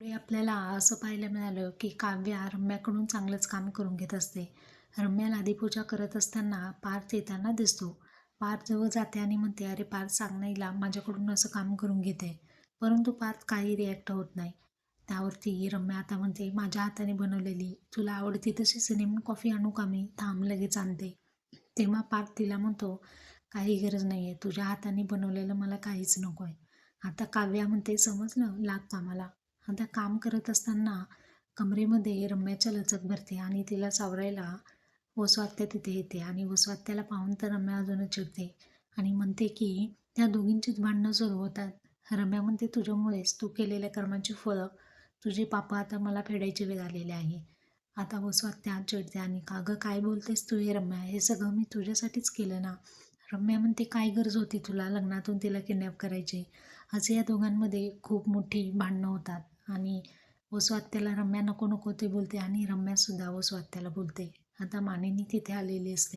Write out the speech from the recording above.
पुढे आपल्याला असं पाहायला मिळालं की काव्या रम्याकडून चांगलंच काम करून घेत असते. रम्याला आधीपूजा करत असताना पार्थ येताना दिसतो. पार्थ जवळ जाते आणि म्हणते अरे पार्थ सांग माझ्याकडून असं काम करून घेते. परंतु पार्थ काही रिॲक्ट होत नाही. त्यावरती रम्या आता म्हणते माझ्या हाताने बनवलेली तुला आवडती तशी सिनेमन कॉफी आणू का मी? थांब लगेच आणते. तेव्हा पार्थ तिला म्हणतो काही गरज नाही आहे तुझ्या हाताने बनवलेलं मला काहीच नको आहे आता काव्या म्हणते समजलं लाग कामाला. आता काम करत असताना कमरेमध्ये रम्याच्या लचक भरते आणि तिला सावरायला वसवात्या तिथे येते आणि वसवात्याला पाहून तर रम्या अजूनच चिडते आणि म्हणते की त्या दोघींचीच भांडणं सुरू होतात रम्या म्हणते तुझ्यामुळेच. तू केलेल्या कर्माची फळं तुझे पापा आता मला फेडायची वेळ आलेली आहे. आता वसवात्या चिडते आणि का गं काय बोलतेस तू हे रम्या? हे सगळं मी तुझ्यासाठीच केलं ना रम्या म्हणते काय गरज होती तुला लग्नातून तिला किडनॅप करायची? असे या दोघांमध्ये खूप मोठी भांडणं होतात. आणि वसवात्याला रम्या नको नको ते बोलते आणि रम्यासुद्धा वसवात्याला बोलते. आता मानिनी तिथे आलेली असते.